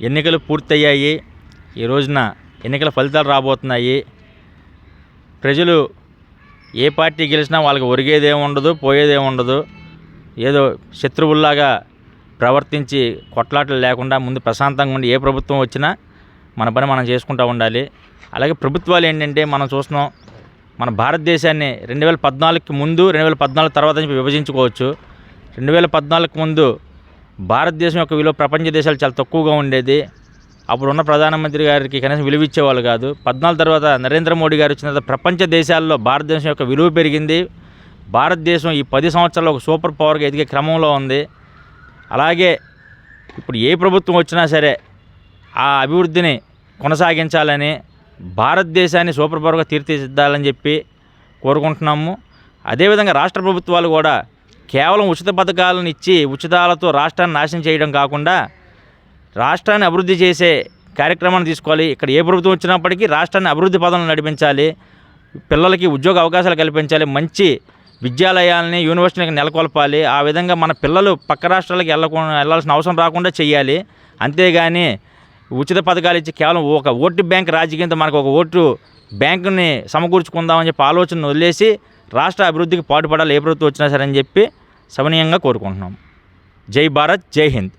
ఎన్నికలు పూర్తయ్యాయి. ఈ రోజున ఎన్నికల ఫలితాలు రాబోతున్నాయి. ప్రజలు ఏ పార్టీ గెలిచినా వాళ్ళకి ఒరిగేదేం ఉండదు పోయేదేం ఉండదు. ఏదో శత్రువుల్లాగా ప్రవర్తించి కొట్లాటలు లేకుండా ముందు ప్రశాంతంగా ఉండి ఏ ప్రభుత్వం వచ్చినా మన పని మనం చేసుకుంటూ ఉండాలి. అలాగే ప్రభుత్వాలు ఏంటంటే మనం చూస్తున్నాం మన భారతదేశాన్ని రెండు వేల పద్నాలుగుకి ముందు రెండు వేల పద్నాలుగు తర్వాత విభజించుకోవచ్చు. రెండు వేల పద్నాలుగుకి ముందు భారతదేశం యొక్క విలువ ప్రపంచ దేశాలు చాలా తక్కువగా ఉండేది. అప్పుడు ఉన్న ప్రధానమంత్రి గారికి కనీసం విలువ ఇచ్చేవాళ్ళు కాదు. పద్నాలుగు తర్వాత నరేంద్ర మోడీ గారు వచ్చిన తర్వాత ప్రపంచ దేశాల్లో భారతదేశం యొక్క విలువ పెరిగింది. భారతదేశం ఈ పది సంవత్సరాల్లో ఒక సూపర్ పవర్గా ఎదిగే క్రమంలో ఉంది. అలాగే ఇప్పుడు ఏ ప్రభుత్వం వచ్చినా సరే ఆ అభివృద్ధిని కొనసాగించాలని భారతదేశాన్ని సూపర్ పవర్గా తీర్చిదిద్దాలని చెప్పి కోరుకుంటున్నాము. అదేవిధంగా రాష్ట్ర ప్రభుత్వాలు కూడా కేవలం ఉచిత పథకాలను ఇచ్చి ఉచితాలతో రాష్ట్రాన్ని నాశనం చేయడం కాకుండా రాష్ట్రాన్ని అభివృద్ధి చేసే కార్యక్రమాన్ని తీసుకోవాలి. ఇక్కడ ఏ ప్రభుత్వం వచ్చినప్పటికీ రాష్ట్రాన్ని అభివృద్ధి పదంలో నడిపించాలి. పిల్లలకి ఉద్యోగ అవకాశాలు కల్పించాలి. మంచి విద్యాలయాలని యూనివర్సిటీలకు నెలకొల్పాలి. ఆ విధంగా మన పిల్లలు పక్క రాష్ట్రాలకు వెళ్ళకుండా వెళ్ళాల్సిన అవసరం రాకుండా చేయాలి. అంతేగాని ఉచిత పథకాలు ఇచ్చి కేవలం ఒక ఓటు బ్యాంక్ రాజకీయంతో మనకు ఒక ఓటు బ్యాంకుని సమకూర్చుకుందామని చెప్పి ఆలోచన వదిలేసి రాష్ట్ర అభివృద్ధికి పాటుపడాలి. ఏ ప్రభుత్వం వచ్చినా సరే అని చెప్పి సవనీయంగా కోరుకుంటున్నాం. జై భారత్ జై హింద్.